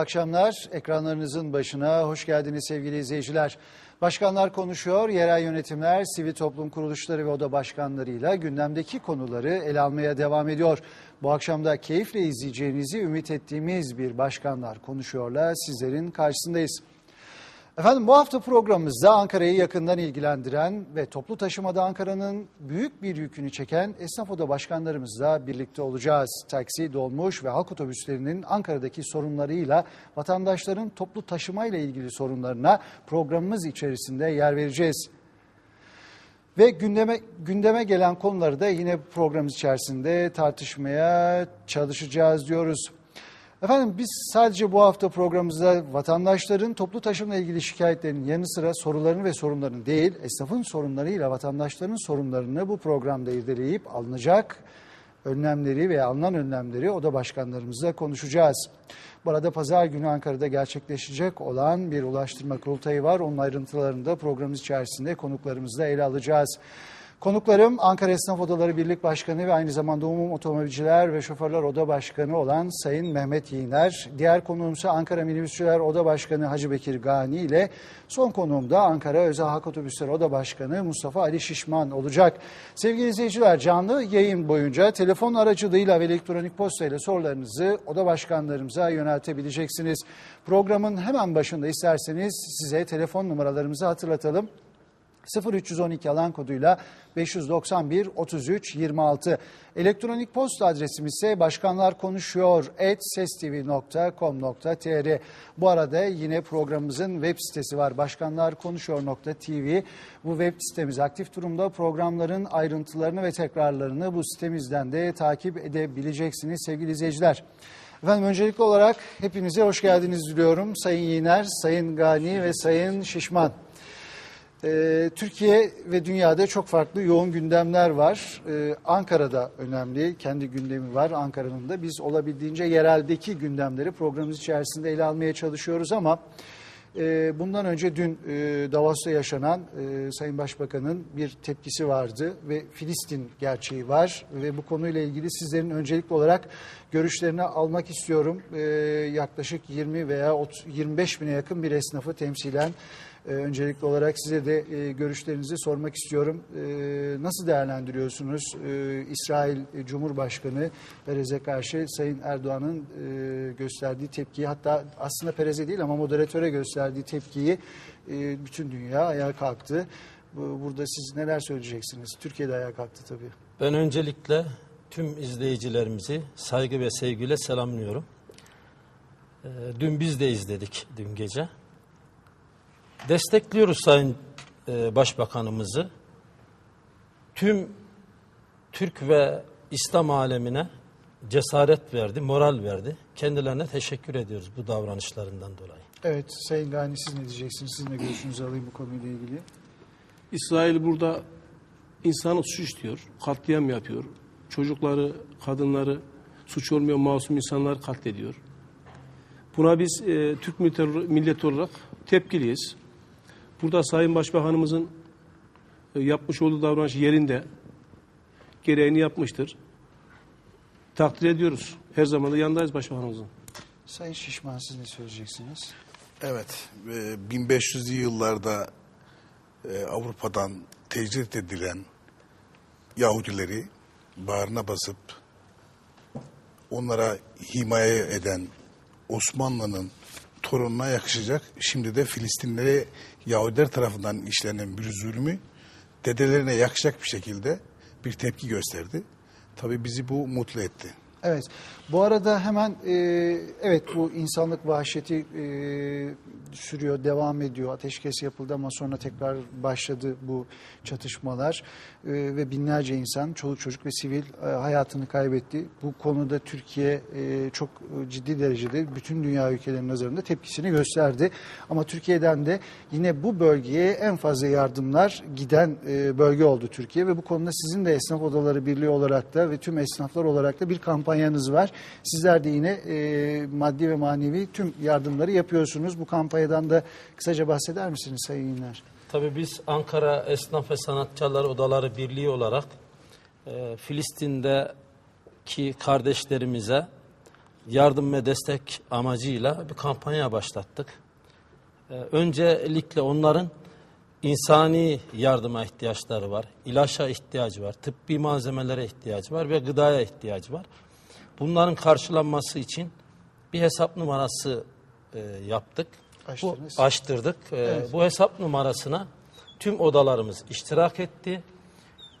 akşamlar. Ekranlarınızın başına hoş geldiniz sevgili izleyiciler. Başkanlar konuşuyor, yerel yönetimler, sivil toplum kuruluşları ve oda başkanlarıyla gündemdeki konuları ele almaya devam ediyor. Bu akşam da keyifle izleyeceğinizi ümit ettiğimiz bir başkanlar konuşuyorla sizlerin karşısındayız. Efendim bu hafta programımızda Ankara'yı yakından ilgilendiren ve toplu taşımada Ankara'nın büyük bir yükünü çeken esnaf oda başkanlarımızla birlikte olacağız. Taksi, dolmuş ve halk otobüslerinin Ankara'daki sorunlarıyla vatandaşların toplu taşımayla ilgili sorunlarına programımız içerisinde yer vereceğiz. Ve gündeme gündeme gelen konuları da yine programımız içerisinde tartışmaya çalışacağız diyoruz. Efendim biz sadece bu hafta programımızda vatandaşların toplu taşımla ilgili şikayetlerinin yanı sıra sorularını ve sorunlarını değil, esnafın sorunlarıyla vatandaşların sorunlarını bu programda irdeleyip alınacak önlemleri ve alınan önlemleri oda başkanlarımızla konuşacağız. Bu arada pazar günü Ankara'da gerçekleşecek olan bir ulaştırma kurultayı var. Onun ayrıntılarını da programımız içerisinde konuklarımızla ele alacağız. Konuklarım Ankara Esnaf Odaları Birlik Başkanı ve aynı zamanda Umum Otomobilciler ve Şoförler Oda Başkanı olan Sayın Mehmet Yiğner. Diğer konuğumsa Ankara Minibüsçüler Oda Başkanı Hacı Bekir Gani ile son konuğum da Ankara Özel Halk Otobüsleri Oda Başkanı Mustafa Ali Şişman olacak. Sevgili izleyiciler canlı yayın boyunca telefon aracılığıyla ve elektronik posta ile sorularınızı oda başkanlarımıza yöneltebileceksiniz. Programın hemen başında isterseniz size telefon numaralarımızı hatırlatalım. 0312 alan koduyla 591 33 26. Elektronik posta adresimiz ise başkanlar konuşuyor sestv.com.tr. Bu arada yine programımızın web sitesi var başkanlarkonuşuyor.tv. Bu web sitemiz aktif durumda. Programların ayrıntılarını ve tekrarlarını bu sitemizden de takip edebileceksiniz sevgili izleyiciler. Efendim öncelikli olarak hepinize hoş geldiniz diliyorum. Sayın Yiğner, Sayın Gani ve Sayın Şişman. Ee, Türkiye ve dünyada çok farklı yoğun gündemler var. Ee, Ankara'da önemli, kendi gündemi var Ankara'nın da. Biz olabildiğince yereldeki gündemleri programımız içerisinde ele almaya çalışıyoruz ama e, bundan önce dün e, Davos'ta yaşanan e, Sayın Başbakan'ın bir tepkisi vardı ve Filistin gerçeği var ve bu konuyla ilgili sizlerin öncelikli olarak görüşlerini almak istiyorum. E, yaklaşık 20 veya 30, 25 bine yakın bir esnafı temsilen ee, öncelikli olarak size de e, görüşlerinizi sormak istiyorum. Ee, nasıl değerlendiriyorsunuz ee, İsrail Cumhurbaşkanı Perez'e karşı Sayın Erdoğan'ın e, gösterdiği tepkiyi hatta aslında Perez'e değil ama moderatöre gösterdiği tepkiyi e, bütün dünya ayağa kalktı. Bu- Burada siz neler söyleyeceksiniz? Türkiye'de ayağa kalktı tabii. Ben öncelikle tüm izleyicilerimizi saygı ve sevgiyle selamlıyorum. Ee, Dün biz de izledik dün gece. Destekliyoruz Sayın e, Başbakanımızı. Tüm Türk ve İslam alemine cesaret verdi, moral verdi. Kendilerine teşekkür ediyoruz bu davranışlarından dolayı. Evet Sayın Gani siz ne diyeceksiniz? Sizin de görüşünüzü alayım bu konuyla ilgili. İsrail burada insanı suç işliyor, katliam yapıyor. Çocukları, kadınları, suç olmayan masum insanlar katlediyor. Buna biz e, Türk millet- milleti olarak tepkiliyiz. Burada Sayın Başbakanımızın e, yapmış olduğu davranış yerinde gereğini yapmıştır. Takdir ediyoruz. Her zaman da yanındayız Başbakanımızın. Sayın Şişman siz ne söyleyeceksiniz? Evet, e, 1500'lü yıllarda e, Avrupa'dan tecrit edilen Yahudileri bağrına basıp onlara himaye eden Osmanlı'nın torununa yakışacak. Şimdi de Filistinlere Yahudiler tarafından işlenen bir zulmü dedelerine yakışacak bir şekilde bir tepki gösterdi. Tabii bizi bu mutlu etti. Evet. Bu arada hemen e, evet bu insanlık vahşeti e, sürüyor, devam ediyor. Ateşkes yapıldı ama sonra tekrar başladı bu çatışmalar E, ve binlerce insan, çoluk çocuk ve sivil e, hayatını kaybetti. Bu konuda Türkiye e, çok ciddi derecede bütün dünya ülkelerinin nazarında tepkisini gösterdi. Ama Türkiye'den de yine bu bölgeye en fazla yardımlar giden e, bölge oldu Türkiye ve bu konuda sizin de Esnaf Odaları Birliği olarak da ve tüm esnaflar olarak da bir kampanyanız var. Sizler de yine e, maddi ve manevi tüm yardımları yapıyorsunuz. Bu kampanyadan da kısaca bahseder misiniz Sayın Yiner? Tabii biz Ankara Esnaf ve Sanatçılar Odaları Birliği olarak e, Filistin'deki kardeşlerimize yardım ve destek amacıyla bir kampanya başlattık. Ee, öncelikle onların insani yardıma ihtiyaçları var, ilaça ihtiyacı var, tıbbi malzemelere ihtiyacı var ve gıdaya ihtiyacı var. Bunların karşılanması için bir hesap numarası e, yaptık. Bu, açtırdık. Ee, Bu hesap numarasına tüm odalarımız iştirak etti.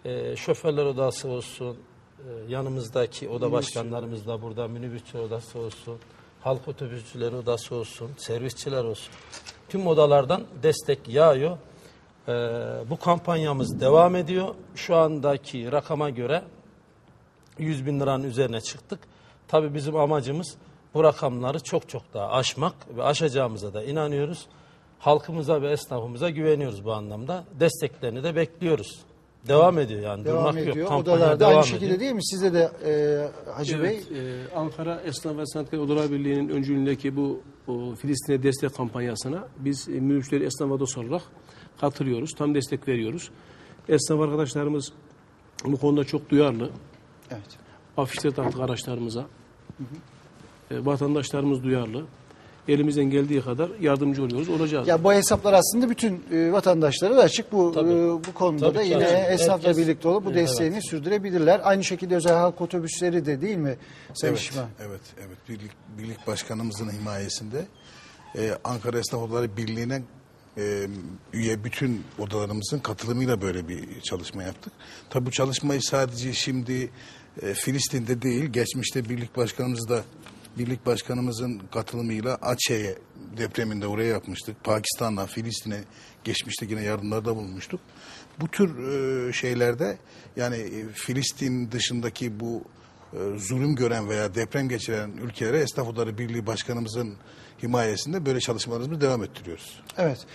Ee, şoförler odası olsun, e, yanımızdaki oda başkanlarımız da burada, minibüsçü odası olsun, halk otobüsçüleri odası olsun, servisçiler olsun. Tüm odalardan destek yağıyor. Ee, bu kampanyamız devam ediyor. Şu andaki rakama göre 100 bin liranın üzerine çıktık. Tabii bizim amacımız bu rakamları çok çok daha aşmak ve aşacağımıza da inanıyoruz. Halkımıza ve esnafımıza güveniyoruz bu anlamda. Desteklerini de bekliyoruz. Devam ediyor yani. Devam Durmak ediyor. yok. Kampanya Odalarda devam aynı şekilde ediyor. değil mi? Sizde de e, Hacı Bey Evet, e, Ankara Esnaf ve Sanatkar Odalar Birliği'nin öncülüğündeki bu o, Filistin'e destek kampanyasına biz e, minibüsleri esnaf odası olarak katılıyoruz. Tam destek veriyoruz. Esnaf arkadaşlarımız bu konuda çok duyarlı. evet. Afişler taktık araçlarımıza. E, vatandaşlarımız duyarlı. Elimizden geldiği kadar yardımcı oluyoruz. Olacağız. Ya bu hesaplar aslında bütün e, vatandaşlara da açık. Bu Tabii. e, bu konuda Tabii da yine açık. esnafla Herkes- birlikte olup bu Evet. desteğini sürdürebilirler. Aynı şekilde özel halk otobüsleri de değil mi Sayın Evet, evet, evet. Birlik, birlik başkanımızın himayesinde e, Ankara Esnaf Odaları Birliği'ne e, üye bütün odalarımızın katılımıyla böyle bir çalışma yaptık. Tabii bu çalışmayı sadece şimdi e, Filistin'de değil, geçmişte birlik başkanımız da birlik başkanımızın katılımıyla Açe'ye depreminde oraya yapmıştık. Pakistan'dan Filistin'e geçmişte yine yardımlarda bulunmuştuk. Bu tür e, şeylerde yani e, Filistin dışındaki bu zulüm gören veya deprem geçiren ülkelere Esnaf Odaları Birliği Başkanımızın himayesinde böyle çalışmalarımızı devam ettiriyoruz. Evet.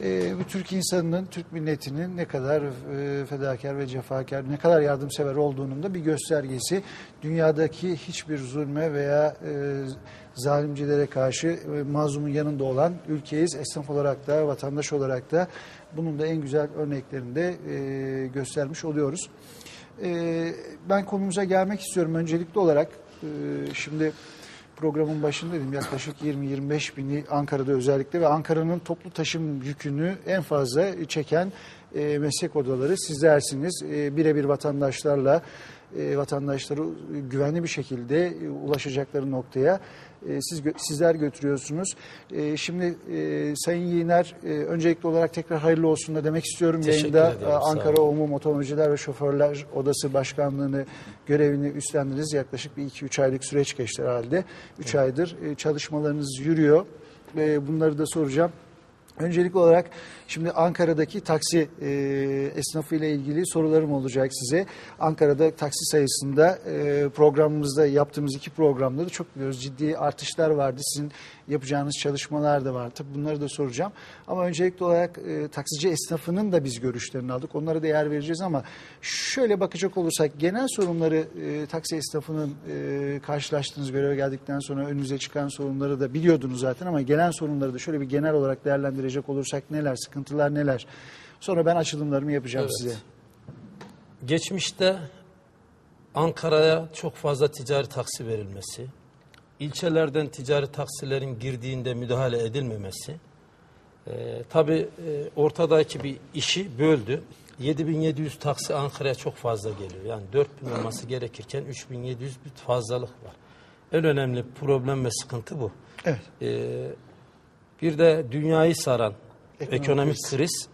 E, bu Türk insanının, Türk milletinin ne kadar e, fedakar ve cefakar, ne kadar yardımsever olduğunun da bir göstergesi. Dünyadaki hiçbir zulme veya e, zalimcilere karşı e, mazlumun yanında olan ülkeyiz. Esnaf olarak da, vatandaş olarak da bunun da en güzel örneklerini de e, göstermiş oluyoruz. E, ben konumuza gelmek istiyorum öncelikli olarak. E, şimdi programın başında dedim yaklaşık 20-25 bini Ankara'da özellikle ve Ankara'nın toplu taşım yükünü en fazla çeken e, meslek odaları sizlersiniz. E, birebir vatandaşlarla e, vatandaşları güvenli bir şekilde ulaşacakları noktaya e, siz sizler götürüyorsunuz. E, şimdi e, Sayın Yiğner e, öncelikli olarak tekrar hayırlı olsun da demek istiyorum. Teşekkür Yayında ediyorum, e, Ankara. Umum Otomobilciler ve Şoförler Odası Başkanlığı'nı görevini üstlendiniz. Yaklaşık bir 2-3 aylık süreç geçti herhalde. 3 aydır e, çalışmalarınız yürüyor. E, Bunları da soracağım. Öncelikli olarak şimdi Ankara'daki taksi e, esnafı ile ilgili sorularım olacak size. Ankara'da taksi sayısında e, programımızda yaptığımız iki programda da çok biliyoruz ciddi artışlar vardı. Sizin yapacağınız çalışmalar da var. Tabii bunları da soracağım. Ama öncelikli olarak e, taksici esnafının da biz görüşlerini aldık. Onlara da yer vereceğiz ama şöyle bakacak olursak genel sorunları e, taksi esnafının e, karşılaştığınız göreve geldikten sonra önünüze çıkan sorunları da biliyordunuz zaten ama gelen sorunları da şöyle bir genel olarak değerlendirecek olursak neler, sıkıntılar neler? Sonra ben açılımlarımı yapacağım Evet. size. Geçmişte Ankara'ya çok fazla ticari taksi verilmesi, ilçelerden ticari taksilerin girdiğinde müdahale edilmemesi, e, tabii e, ortadaki bir işi böldü. 7700 taksi Ankara'ya çok fazla geliyor. Yani 4000 olması gerekirken 3700 bir fazlalık var. En önemli problem ve sıkıntı bu. Evet. E, bir de dünyayı saran Ekonomik ekonomik kriz.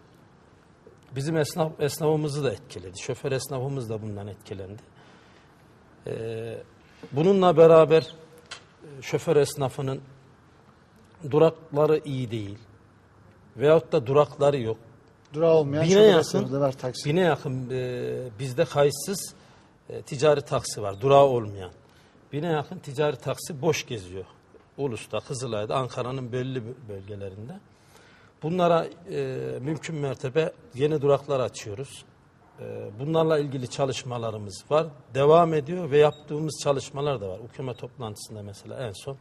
bizim esnaf esnafımızı da etkiledi. Şoför esnafımız da bundan etkilendi. Ee, bununla beraber şoför esnafının durakları iyi değil. Veyahut da durakları yok. Durağı olmayan Bine yakın, var taksi. bine yakın e, bizde kayıtsız e, ticari taksi var. Durağı olmayan. Bine yakın ticari taksi boş geziyor. Ulus'ta, Kızılay'da, Ankara'nın belli bölgelerinde. Bunlara e, mümkün mertebe yeni duraklar açıyoruz. E, bunlarla ilgili çalışmalarımız var. Devam ediyor ve yaptığımız çalışmalar da var. Hükümet toplantısında mesela en son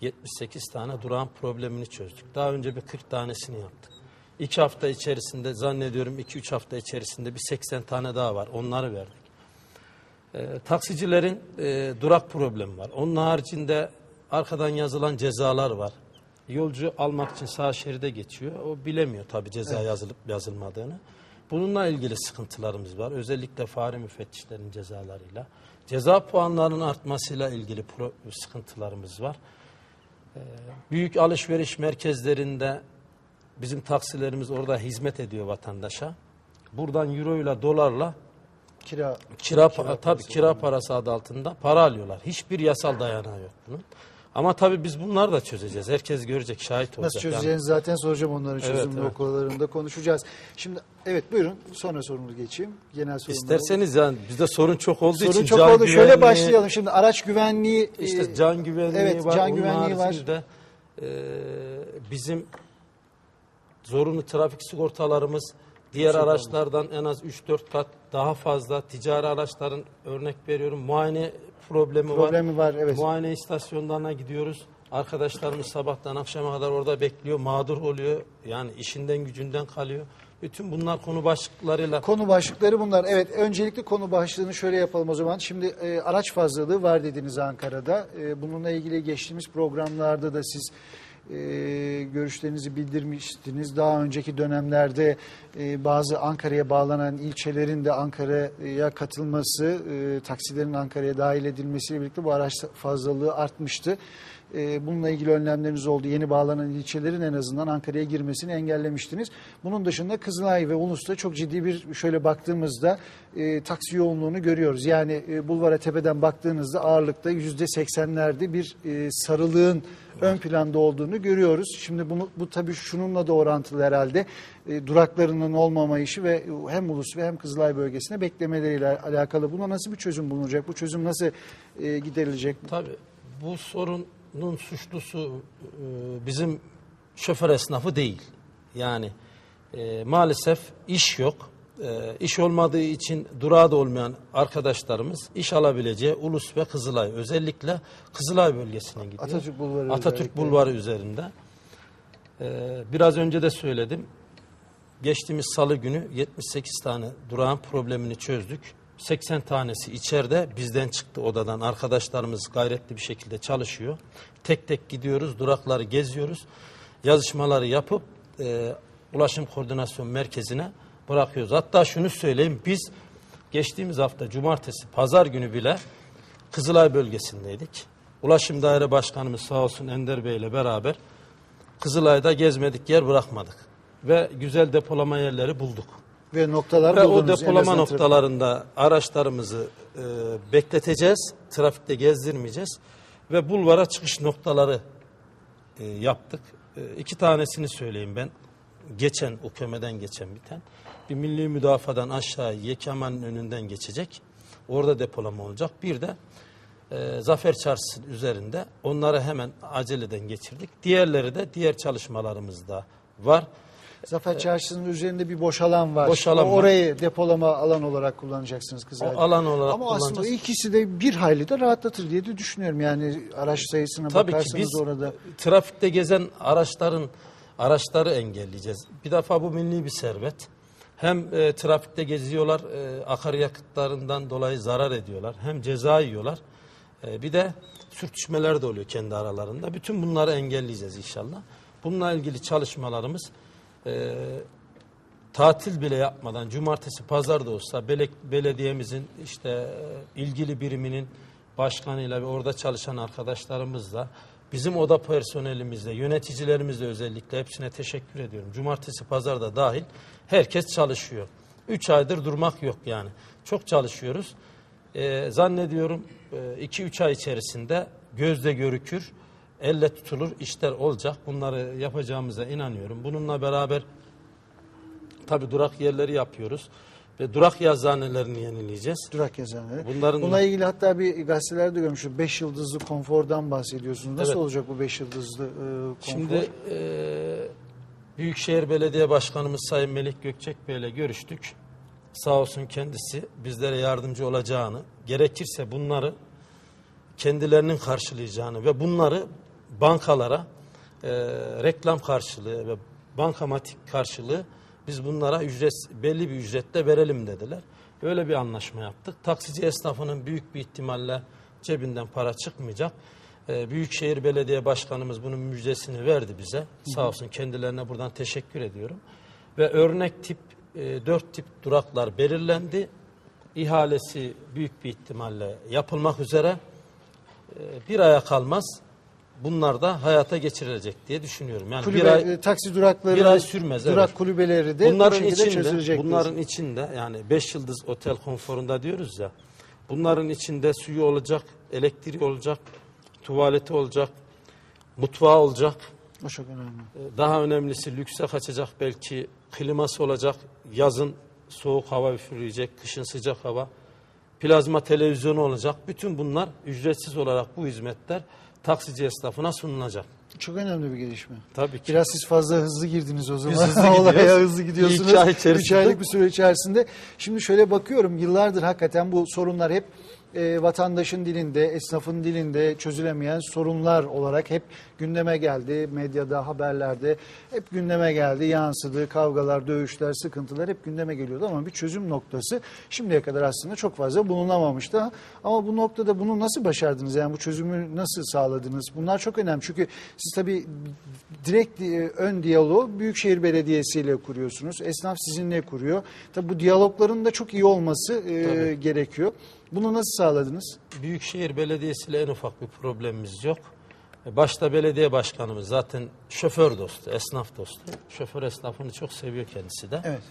78 tane durağın problemini çözdük. Daha önce bir 40 tanesini yaptık. İki hafta içerisinde zannediyorum 2-3 hafta içerisinde bir 80 tane daha var. Onları verdik. E, taksicilerin e, durak problemi var. Onun haricinde arkadan yazılan cezalar var. Yolcu almak için sağ şeride geçiyor. O bilemiyor tabii ceza yazılıp yazılmadığını. Bununla ilgili sıkıntılarımız var. Özellikle fare müfettişlerin cezalarıyla. Ceza puanlarının artmasıyla ilgili sıkıntılarımız var. Ee, büyük alışveriş merkezlerinde bizim taksilerimiz orada hizmet ediyor vatandaşa. Buradan euro ile dolarla Kira kira, pa- tabii kira parası adı altında para alıyorlar. Hiçbir yasal dayanağı yok bunun. Ama tabii biz bunları da çözeceğiz. Herkes görecek, şahit olacak. Nasıl Yani çözeceğinizi zaten soracağım onların Evet, çözümlü evet. konuşacağız. Şimdi evet buyurun sonra sorunu geçeyim. Genel sorunları. İsterseniz yani bizde sorun çok olduğu için Sorun çok can oldu. Şöyle güvenliği- başlayalım. Şimdi araç güvenliği İşte e, can güvenliği evet, var. can güvenliği var. haricinde, e, bizim zorunlu trafik sigortalarımız diğer araçlardan en az 3-4 kat daha fazla. Ticari araçların örnek veriyorum muayene problemi, Problemi var, evet. Muayene istasyonlarına gidiyoruz. Arkadaşlarımız sabahtan akşama kadar orada bekliyor, mağdur oluyor. Yani işinden gücünden kalıyor. Bütün bunlar konu başlıklarıyla Konu başlıkları bunlar. Evet öncelikli konu başlığını şöyle yapalım o zaman. Şimdi e, araç fazlalığı var dediniz Ankara'da. E, bununla ilgili geçtiğimiz programlarda da siz e, görüşlerinizi bildirmiştiniz. Daha önceki dönemlerde e, bazı Ankara'ya bağlanan ilçelerin de Ankara'ya katılması, e, taksilerin Ankara'ya dahil edilmesiyle birlikte bu araç fazlalığı artmıştı. Bununla ilgili önlemleriniz oldu. Yeni bağlanan ilçelerin en azından Ankara'ya girmesini engellemiştiniz. Bunun dışında Kızılay ve Ulus'ta çok ciddi bir şöyle baktığımızda e, taksi yoğunluğunu görüyoruz. Yani e, Bulvara Tepe'den baktığınızda ağırlıkta yüzde seksenlerde bir e, sarılığın ön planda olduğunu görüyoruz. Şimdi bunu bu tabii şununla da orantılı herhalde. E, duraklarının olmama işi ve hem Ulus ve hem Kızılay bölgesine beklemeleriyle alakalı. Buna nasıl bir çözüm bulunacak? Bu çözüm nasıl e, giderilecek? Tabii bu sorunun suçlusu e, bizim şoför esnafı değil. Yani e, maalesef iş yok. E, iş olmadığı için durağı da olmayan arkadaşlarımız iş alabileceği Ulus ve Kızılay özellikle Kızılay bölgesine gidiyor. Atatürk Bulvarı Atatürk. Bulvarı üzerinde. E, biraz önce de söyledim. Geçtiğimiz salı günü 78 tane durağın problemini çözdük. 80 tanesi içeride bizden çıktı odadan. Arkadaşlarımız gayretli bir şekilde çalışıyor. Tek tek gidiyoruz, durakları geziyoruz. Yazışmaları yapıp e, ulaşım koordinasyon merkezine bırakıyoruz. Hatta şunu söyleyeyim biz geçtiğimiz hafta cumartesi, pazar günü bile Kızılay bölgesindeydik. Ulaşım Daire Başkanımız sağ olsun Ender Bey ile beraber Kızılay'da gezmedik yer bırakmadık. Ve güzel depolama yerleri bulduk. Ve noktalar Ve o depolama trafik- noktalarında araçlarımızı e, bekleteceğiz. Trafikte gezdirmeyeceğiz. Ve bulvara çıkış noktaları e, yaptık. E, iki tanesini söyleyeyim ben. Geçen, UKM'den geçen biten. Bir milli müdafadan aşağı Yekeman'ın önünden geçecek. Orada depolama olacak. Bir de e, Zafer Çarşısı üzerinde onları hemen aceleden geçirdik. Diğerleri de diğer çalışmalarımızda var. Zafer Çarşısı'nın üzerinde bir boş alan var. Boş alan O- var. Orayı depolama alan olarak kullanacaksınız Kızılay'da. O alan olarak Ama aslında ikisi de bir hayli de rahatlatır diye de düşünüyorum. Yani araç sayısına Tabii ki bakarsanız biz orada. trafikte gezen araçların araçları engelleyeceğiz. Bir defa bu milli bir servet. Hem e, trafikte geziyorlar, e, akaryakıtlarından dolayı zarar ediyorlar. Hem ceza yiyorlar. E, bir de sürtüşmeler de oluyor kendi aralarında. Bütün bunları engelleyeceğiz inşallah. Bununla ilgili çalışmalarımız e, tatil bile yapmadan cumartesi pazar da olsa bele, belediyemizin işte e, ilgili biriminin başkanıyla ve orada çalışan arkadaşlarımızla bizim oda personelimizle yöneticilerimizle özellikle hepsine teşekkür ediyorum. Cumartesi pazar da dahil herkes çalışıyor. Üç aydır durmak yok yani. Çok çalışıyoruz. E, zannediyorum 2-3 ay içerisinde gözle görükür, elle tutulur işler olacak. Bunları yapacağımıza inanıyorum. Bununla beraber Tabii durak yerleri yapıyoruz ve durak yazıhanelerini yenileyeceğiz. Durak yazanları. Bunların- Bununla ilgili hatta bir gazetelerde görmüştüm. 5 yıldızlı konfordan bahsediyorsunuz. Nasıl Evet. olacak bu 5 yıldızlı e, konfor? Şimdi e, Büyükşehir Belediye Başkanımız Sayın Melik Gökçek Bey ile görüştük. Sağ olsun kendisi bizlere yardımcı olacağını, gerekirse bunları kendilerinin karşılayacağını ve bunları bankalara e, reklam karşılığı ve bankamatik karşılığı biz bunlara ücret belli bir ücretle verelim dediler. Öyle bir anlaşma yaptık. Taksici esnafının büyük bir ihtimalle cebinden para çıkmayacak. E, Büyükşehir Belediye Başkanımız bunun müjdesini verdi bize. Sağ olsun kendilerine buradan teşekkür ediyorum. Ve örnek tip, e, dört tip duraklar belirlendi. İhalesi büyük bir ihtimalle yapılmak üzere. E, bir aya kalmaz. Bunlar da hayata geçirilecek diye düşünüyorum. Yani Kulübe, bir ay, e, taksi durakları, bir ay sürmez, durak evet. kulübeleri de bu bunların şekilde içinde, bunların içinde yani 5 yıldız otel konforunda diyoruz ya. Bunların içinde suyu olacak, elektriği olacak, tuvaleti olacak, mutfağı olacak. O çok önemli. Ee, Daha önemlisi lükse kaçacak belki kliması olacak. Yazın soğuk hava üfürüyecek, kışın sıcak hava. Plazma televizyonu olacak. Bütün bunlar ücretsiz olarak bu hizmetler taksici esnafına sunulacak. Çok önemli bir gelişme. Tabii ki. Biraz siz fazla hızlı girdiniz o zaman. Biz hızlı. Olaya hızlı gidiyorsunuz. İki ay içerisinde. Üç aylık bir süre içerisinde. Şimdi şöyle bakıyorum yıllardır hakikaten bu sorunlar hep e, vatandaşın dilinde, esnafın dilinde çözülemeyen sorunlar olarak hep gündeme geldi. Medyada, haberlerde hep gündeme geldi. Yansıdı. Kavgalar, dövüşler, sıkıntılar hep gündeme geliyordu ama bir çözüm noktası şimdiye kadar aslında çok fazla bulunamamıştı. Ama bu noktada bunu nasıl başardınız? Yani bu çözümü nasıl sağladınız? Bunlar çok önemli. Çünkü siz tabii direkt e, ön diyaloğu Büyükşehir Belediyesi ile kuruyorsunuz. Esnaf sizinle kuruyor. Tabii bu diyalogların da çok iyi olması e, gerekiyor. Bunu nasıl sağladınız? Büyükşehir Belediyesi ile en ufak bir problemimiz yok. E, Başta belediye başkanımız zaten şoför dostu, esnaf dostu. Şoför esnafını çok seviyor kendisi de. Evet.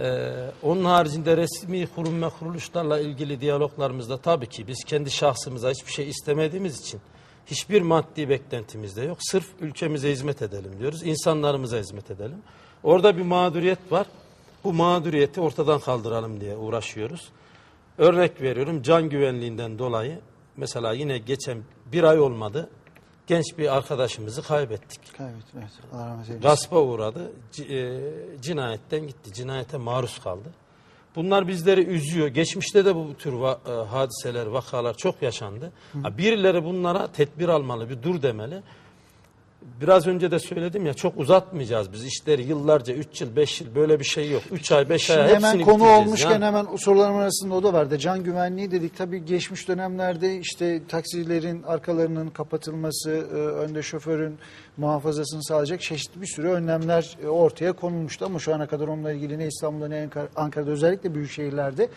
Ee, onun haricinde resmi kurum ve kuruluşlarla ilgili diyaloglarımızda tabii ki biz kendi şahsımıza hiçbir şey istemediğimiz için hiçbir maddi beklentimiz de yok. Sırf ülkemize hizmet edelim diyoruz. insanlarımıza hizmet edelim. Orada bir mağduriyet var. Bu mağduriyeti ortadan kaldıralım diye uğraşıyoruz. Örnek veriyorum can güvenliğinden dolayı mesela yine geçen bir ay olmadı genç bir arkadaşımızı kaybettik. Kaybettim. Evet. Allah rahmet eylesin. Gaspa uğradı. C- e, cinayetten gitti. Cinayete maruz kaldı. Bunlar bizleri üzüyor. Geçmişte de bu tür va- e, hadiseler, vakalar çok yaşandı. Ha, birileri bunlara tedbir almalı, bir dur demeli. Biraz önce de söyledim ya çok uzatmayacağız biz işleri yıllarca 3 yıl 5 yıl böyle bir şey yok. 3 ay 5 Şimdi ay hepsini hemen konu bitireceğiz olmuşken ya. hemen sorularım arasında o da vardı. Can güvenliği dedik. Tabii geçmiş dönemlerde işte taksilerin arkalarının kapatılması, e, önde şoförün muhafazasını sağlayacak çeşitli bir sürü önlemler e, ortaya konulmuştu. Ama şu ana kadar onunla ilgili ne İstanbul'da ne Ankara- Ankara'da özellikle büyük şehirlerde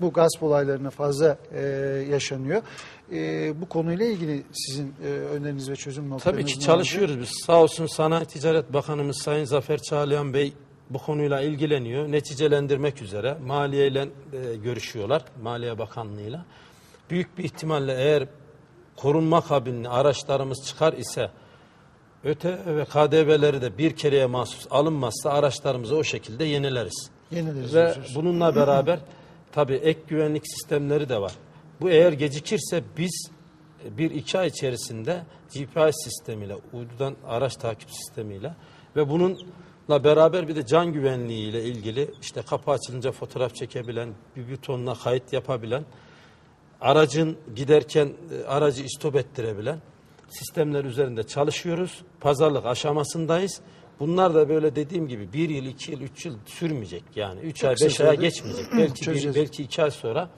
bu gasp olaylarına fazla e, yaşanıyor. E, bu konuyla ilgili sizin e, öneriniz ve çözüm noktanız Tabii ki çalışıyoruz biz. Sağ olsun Sanayi Ticaret Bakanımız Sayın Zafer Çağlayan Bey bu konuyla ilgileniyor. Neticelendirmek üzere Maliye ile e, görüşüyorlar. Maliye Bakanlığı'yla. Büyük bir ihtimalle eğer korunma kabinli araçlarımız çıkar ise ÖTV ve KDV'leri de bir kereye mahsus alınmazsa araçlarımızı o şekilde yenileriz. Yenileriz Ve diyorsunuz. bununla beraber tabii ek güvenlik sistemleri de var. Bu eğer gecikirse biz e, bir iki ay içerisinde GPS sistemiyle, uydudan araç takip sistemiyle ve bununla beraber bir de can güvenliği ile ilgili işte kapı açılınca fotoğraf çekebilen, bir butonla kayıt yapabilen, aracın giderken e, aracı istop ettirebilen sistemler üzerinde çalışıyoruz. Pazarlık aşamasındayız. Bunlar da böyle dediğim gibi bir yıl, iki yıl, üç yıl sürmeyecek. Yani üç ay, beş aya geçmeyecek. belki bir, belki iki ay sonra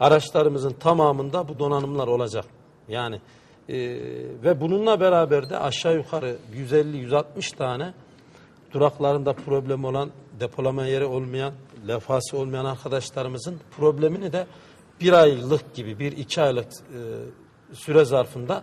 araçlarımızın tamamında bu donanımlar olacak. Yani e, ve bununla beraber de aşağı yukarı 150-160 tane duraklarında problem olan, depolama yeri olmayan, levhası olmayan arkadaşlarımızın problemini de bir aylık gibi, bir iki aylık e, süre zarfında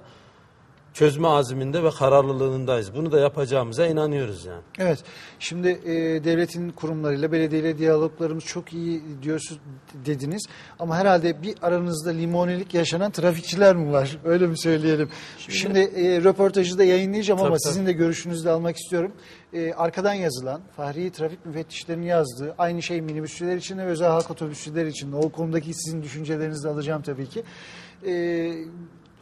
çözme azminde ve kararlılığındayız. Bunu da yapacağımıza inanıyoruz yani. Evet. Şimdi e, devletin kurumlarıyla, belediyeyle diyaloglarımız çok iyi diyorsunuz dediniz. Ama herhalde bir aranızda limonelik yaşanan trafikçiler mi var? Öyle mi söyleyelim? Şimdi, e, röportajı da yayınlayacağım ama Tabii, sizin de görüşünüzü de almak istiyorum. E, arkadan yazılan, Fahri Trafik Müfettişlerinin yazdığı, aynı şey minibüsçüler için de ve özel halk otobüsçüler için de. O konudaki sizin düşüncelerinizi de alacağım tabii ki. E,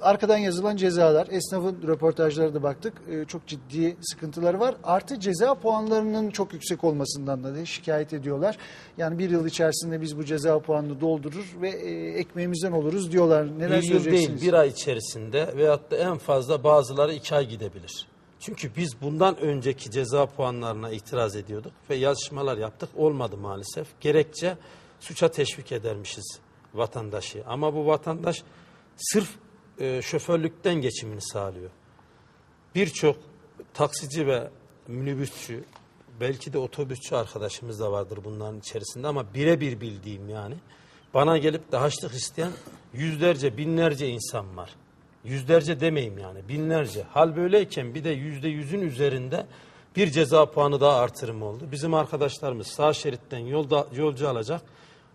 Arkadan yazılan cezalar, esnafın röportajları da baktık. Ee, çok ciddi sıkıntıları var. Artı ceza puanlarının çok yüksek olmasından da şikayet ediyorlar. Yani bir yıl içerisinde biz bu ceza puanını doldurur ve e, ekmeğimizden oluruz diyorlar. Neler bir yıl değil, bir ay içerisinde veyahut da en fazla bazıları iki ay gidebilir. Çünkü biz bundan önceki ceza puanlarına itiraz ediyorduk ve yazışmalar yaptık. Olmadı maalesef. Gerekçe suça teşvik edermişiz vatandaşı. Ama bu vatandaş sırf e, şoförlükten geçimini sağlıyor. Birçok taksici ve minibüsçü, belki de otobüsçü arkadaşımız da vardır bunların içerisinde ama birebir bildiğim yani. Bana gelip de haçlık isteyen yüzlerce, binlerce insan var. Yüzlerce demeyeyim yani, binlerce. Hal böyleyken bir de yüzde yüzün üzerinde bir ceza puanı daha artırım oldu. Bizim arkadaşlarımız sağ şeritten yolda, yolcu alacak,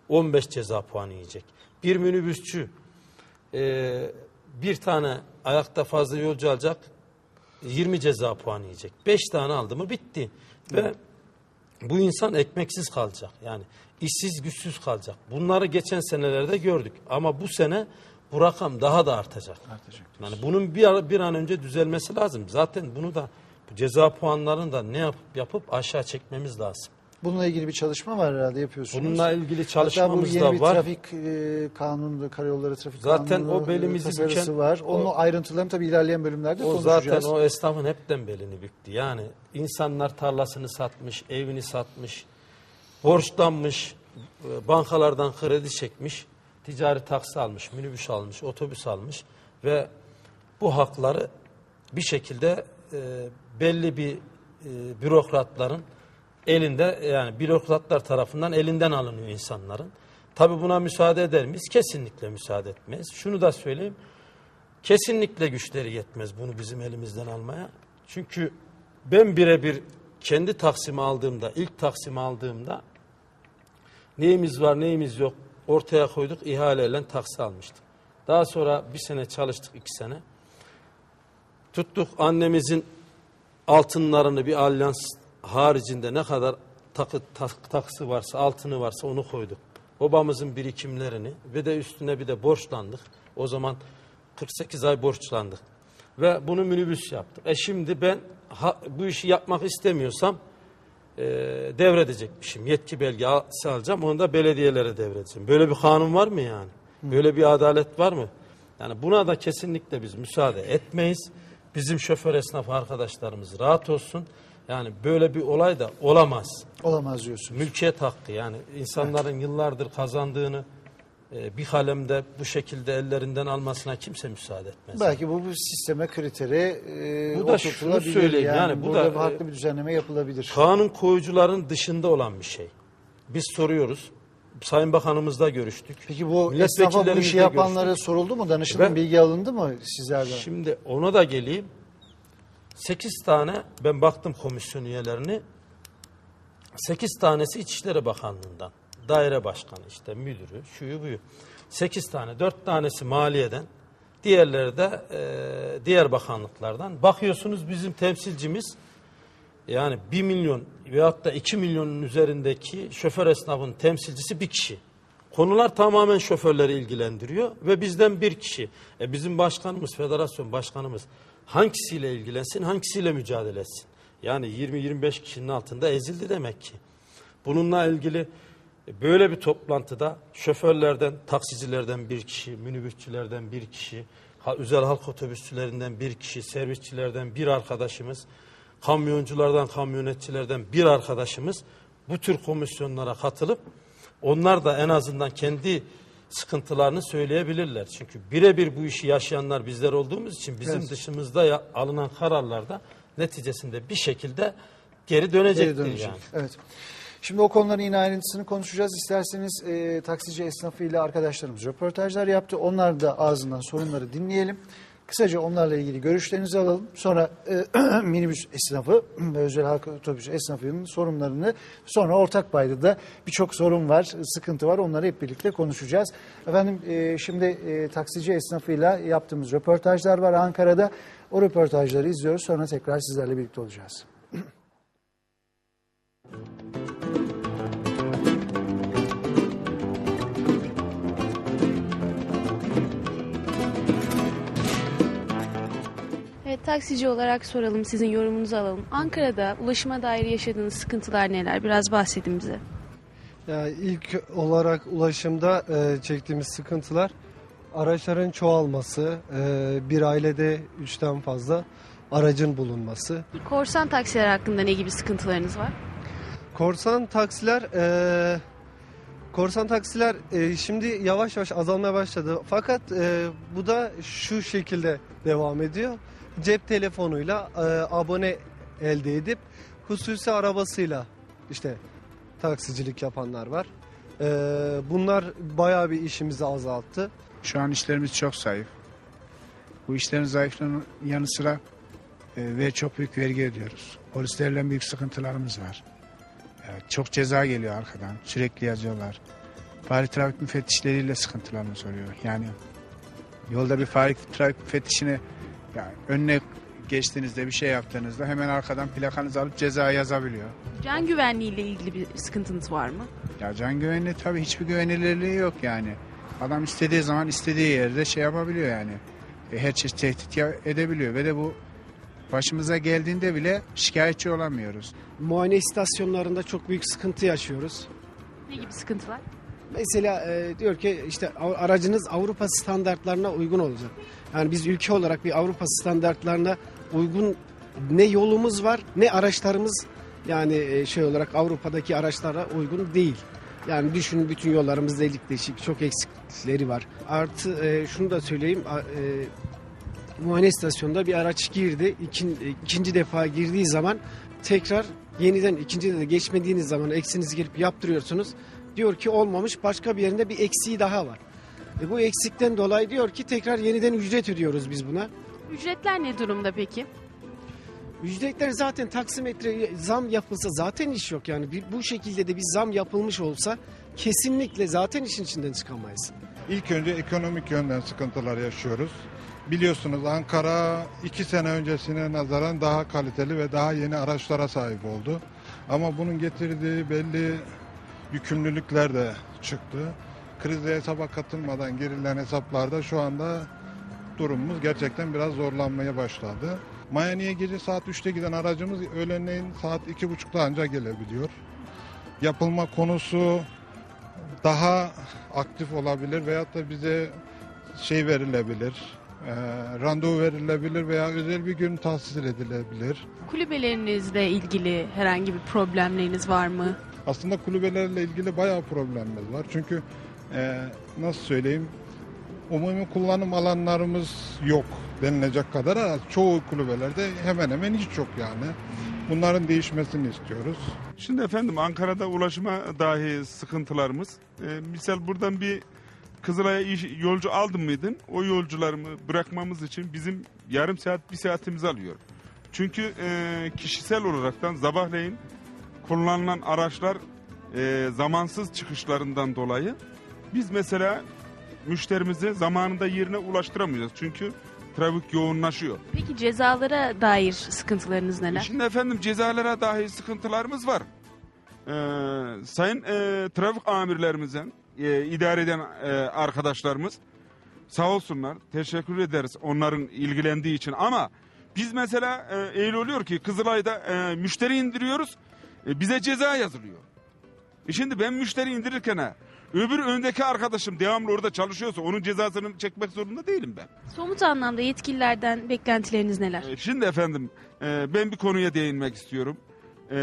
15 ceza puanı yiyecek. Bir minibüsçü e, bir tane ayakta fazla yolcu alacak, 20 ceza puanı yiyecek. 5 tane aldı mı bitti. Ve bu insan ekmeksiz kalacak. Yani işsiz güçsüz kalacak. Bunları geçen senelerde gördük. Ama bu sene bu rakam daha da artacak. Artacak Yani bunun bir, bir an önce düzelmesi lazım. Zaten bunu da bu ceza puanlarını da ne yapıp yapıp aşağı çekmemiz lazım. Bununla ilgili bir çalışma var herhalde yapıyorsunuz. Bununla ilgili Hatta çalışmamız bu yeni da bir var. trafik e, kanunu, karayolları trafik Zaten kanunu o belimizi e, tasarısı büken- var. Onun o- ayrıntılarını tabii ilerleyen bölümlerde O konuşacağız. zaten o esnafın hepten belini büktü. Yani insanlar tarlasını satmış, evini satmış, borçlanmış, e, bankalardan kredi çekmiş, ticari taksi almış, minibüs almış, otobüs almış ve bu hakları bir şekilde e, belli bir e, bürokratların elinde yani bürokratlar tarafından elinden alınıyor insanların. Tabi buna müsaade eder miyiz? Kesinlikle müsaade etmeyiz. Şunu da söyleyeyim. Kesinlikle güçleri yetmez bunu bizim elimizden almaya. Çünkü ben birebir kendi taksimi aldığımda, ilk taksimi aldığımda neyimiz var neyimiz yok ortaya koyduk ihaleyle taksi almıştım. Daha sonra bir sene çalıştık iki sene. Tuttuk annemizin altınlarını bir alyans haricinde ne kadar takı, tak, taksı varsa altını varsa onu koyduk. Babamızın birikimlerini ve de üstüne bir de borçlandık. O zaman 48 ay borçlandık. Ve bunu minibüs yaptık. E şimdi ben ha- bu işi yapmak istemiyorsam e, devredecekmişim. Yetki belgesi alacağım. Onu da belediyelere devredeceğim. Böyle bir kanun var mı yani? Böyle bir adalet var mı? Yani buna da kesinlikle biz müsaade etmeyiz. Bizim şoför esnaf arkadaşlarımız rahat olsun. Yani böyle bir olay da olamaz. Olamaz diyorsunuz. Mülkiyet hakkı yani insanların yıllardır kazandığını e, bir kalemde bu şekilde ellerinden almasına kimse müsaade etmez. Belki bu bir sisteme kriteri e, Bu da şunu söyleyeyim, yani bu burada da, farklı e, bir düzenleme yapılabilir. Kanun koyucuların dışında olan bir şey. Biz soruyoruz. Sayın Bakanımızla görüştük. Peki bu esnafa bu işi yapanlara görüştük. soruldu mu? Danışılan Ben- bilgi alındı mı sizlerden? Şimdi ona da geleyim. 8 tane ben baktım komisyon üyelerini. 8 tanesi İçişleri Bakanlığı'ndan. Daire başkanı işte müdürü, şuyu buyu. 8 tane, 4 tanesi maliyeden. Diğerleri de e, diğer bakanlıklardan. Bakıyorsunuz bizim temsilcimiz yani 1 milyon veyahut da 2 milyonun üzerindeki şoför esnafın temsilcisi bir kişi. Konular tamamen şoförleri ilgilendiriyor ve bizden bir kişi. E bizim başkanımız, federasyon başkanımız hangisiyle ilgilensin, hangisiyle mücadele etsin? Yani 20-25 kişinin altında ezildi demek ki. Bununla ilgili böyle bir toplantıda şoförlerden, taksicilerden bir kişi, minibüsçülerden bir kişi, özel halk otobüsçülerinden bir kişi, servisçilerden bir arkadaşımız, kamyonculardan, kamyonetçilerden bir arkadaşımız bu tür komisyonlara katılıp onlar da en azından kendi sıkıntılarını söyleyebilirler. Çünkü birebir bu işi yaşayanlar bizler olduğumuz için bizim Evet. dışımızda ya- alınan kararlarda neticesinde bir şekilde geri dönecektir Geri dönecek. yani. Evet. Şimdi o konuların yine ayrıntısını konuşacağız. İsterseniz e, taksici esnafıyla arkadaşlarımız röportajlar yaptı. Onlar da ağzından sorunları dinleyelim. Kısaca onlarla ilgili görüşlerinizi alalım. Sonra e, minibüs esnafı ve özel halk otobüs esnafının sorunlarını sonra ortak paydada birçok sorun var, sıkıntı var. Onları hep birlikte konuşacağız. Efendim e, şimdi e, taksici esnafıyla yaptığımız röportajlar var Ankara'da. O röportajları izliyoruz. Sonra tekrar sizlerle birlikte olacağız. Evet, taksici olarak soralım, sizin yorumunuzu alalım. Ankara'da ulaşıma dair yaşadığınız sıkıntılar neler? Biraz bahsedin bize. Yani ilk olarak ulaşımda e, çektiğimiz sıkıntılar araçların çoğalması, e, bir ailede üçten fazla aracın bulunması. Korsan taksiler hakkında ne gibi sıkıntılarınız var? Korsan taksiler e, Korsan taksiler e, şimdi yavaş yavaş azalmaya başladı. Fakat e, bu da şu şekilde devam ediyor. Cep telefonuyla e, abone elde edip hususi arabasıyla işte taksicilik yapanlar var. E, bunlar bayağı bir işimizi azalttı. Şu an işlerimiz çok zayıf. Bu işlerin zayıflığının yanı sıra e, ve çok büyük vergi ödüyoruz. Polislerle büyük sıkıntılarımız var. Evet, çok ceza geliyor arkadan. Sürekli yazıyorlar. Fahri trafik müfettişleriyle sıkıntılarımız oluyor. Yani yolda bir trafik müfettişine yani önüne geçtiğinizde bir şey yaptığınızda hemen arkadan plakanızı alıp ceza yazabiliyor. Can güvenliği ile ilgili bir sıkıntınız var mı? Ya can güvenliği tabii hiçbir güvenilirliği yok yani. Adam istediği zaman istediği yerde şey yapabiliyor yani. E, Her çeşit tehdit ya- edebiliyor ve de bu başımıza geldiğinde bile şikayetçi olamıyoruz. muayene istasyonlarında çok büyük sıkıntı yaşıyoruz. Ne gibi sıkıntılar? Mesela e, diyor ki işte aracınız Avrupa standartlarına uygun olacak. Yani biz ülke olarak bir Avrupa standartlarına uygun ne yolumuz var ne araçlarımız yani e, şey olarak Avrupa'daki araçlara uygun değil. Yani düşünün bütün yollarımız delik deşik çok eksiklikleri var. Artı e, şunu da söyleyeyim e, muayene istasyonunda bir araç girdi. İkin, ikinci defa girdiği zaman tekrar yeniden ikinci de geçmediğiniz zaman eksinizi gelip yaptırıyorsunuz. Diyor ki olmamış başka bir yerinde bir eksiği daha var. E bu eksikten dolayı diyor ki tekrar yeniden ücret ödüyoruz biz buna. Ücretler ne durumda peki? Ücretler zaten taksimetre zam yapılsa zaten iş yok yani bir, bu şekilde de bir zam yapılmış olsa kesinlikle zaten işin içinden çıkamayız. İlk önce ekonomik yönden sıkıntılar yaşıyoruz. Biliyorsunuz Ankara iki sene öncesine nazaran daha kaliteli ve daha yeni araçlara sahip oldu. Ama bunun getirdiği belli yükümlülükler de çıktı. Krize hesaba katılmadan girilen hesaplarda şu anda durumumuz gerçekten biraz zorlanmaya başladı. Miami'ye gece saat 3'te giden aracımız öğlenleyin saat 2.30'da ancak gelebiliyor. Yapılma konusu daha aktif olabilir veyahut da bize şey verilebilir, e, randevu verilebilir veya özel bir gün tahsis edilebilir. Kulübelerinizle ilgili herhangi bir problemleriniz var mı? Aslında kulübelerle ilgili bayağı problemimiz var. Çünkü e, nasıl söyleyeyim, umumi kullanım alanlarımız yok denilecek kadar. Çoğu kulübelerde hemen hemen hiç yok yani. Bunların değişmesini istiyoruz. Şimdi efendim Ankara'da ulaşıma dahi sıkıntılarımız. Ee, misal buradan bir Kızılay'a yolcu aldın mıydın? O yolcularımı bırakmamız için bizim yarım saat bir saatimiz alıyor. Çünkü e, kişisel olaraktan sabahleyin kullanılan araçlar e, zamansız çıkışlarından dolayı biz mesela müşterimizi zamanında yerine ulaştıramıyoruz. Çünkü trafik yoğunlaşıyor. Peki cezalara dair sıkıntılarınız neler? Şimdi efendim cezalara dahi sıkıntılarımız var. Ee, sayın e, trafik amirlerimizden, e, idare eden e, arkadaşlarımız sağ olsunlar. Teşekkür ederiz onların ilgilendiği için. Ama biz mesela e, eğil oluyor ki Kızılay'da e, müşteri indiriyoruz. E, bize ceza yazılıyor. E şimdi ben müşteri indirirken öbür öndeki arkadaşım devamlı orada çalışıyorsa onun cezasını çekmek zorunda değilim ben. Somut anlamda yetkililerden beklentileriniz neler? E, Şimdi efendim e, ben bir konuya değinmek istiyorum. E,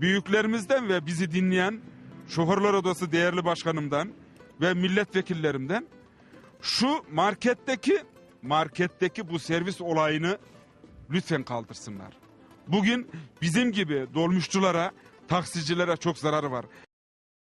Büyüklerimizden ve bizi dinleyen Şoförler Odası değerli başkanımdan ve milletvekillerimden şu marketteki marketteki bu servis olayını lütfen kaldırsınlar. Bugün bizim gibi dolmuşçulara, taksicilere çok zararı var.